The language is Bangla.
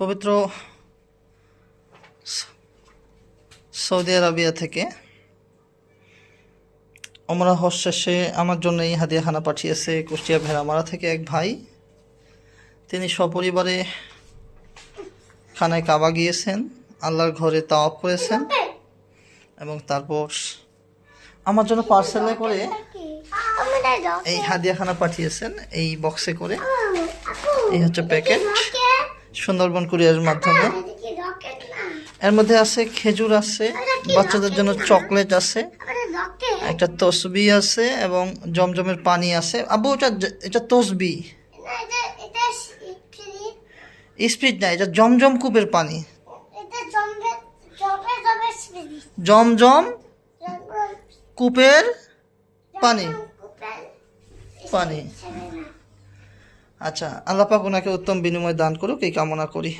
পবিত্র সৌদি আরবিয়া থেকে আমরা হজ শেষে আমার জন্য এই হাদিয়াখানা পাঠিয়েছে, কুষ্টিয়া ভেড়ামারা থেকে এক ভাই। তিনি সপরিবারে খানায় কাবা গিয়েছেন, আল্লাহর ঘরে তাওয়াপ করেছেন এবং তারপর আমার জন্য পার্সেলে করে এই হাদিয়াখানা পাঠিয়েছেন, এই বক্সে করে। এই হচ্ছে প্যাকেট সুন্দরবন কুরিয়ারের মাধ্যমে। এর মধ্যে আছে খেজুর আছে, বাচ্চাদের জন্য চকলেট আছে, একটা তসবি আছে এবং জমজমের পানি আছে। আবু এটা এটা তসবি। স্পিড না, এটা জমজম কূপের পানি। জমজম কূপের পানি। পানি। আচ্ছা আল্লাপাক ওনাকে উত্তম বিনিময় দান করুক এই কামনা করি।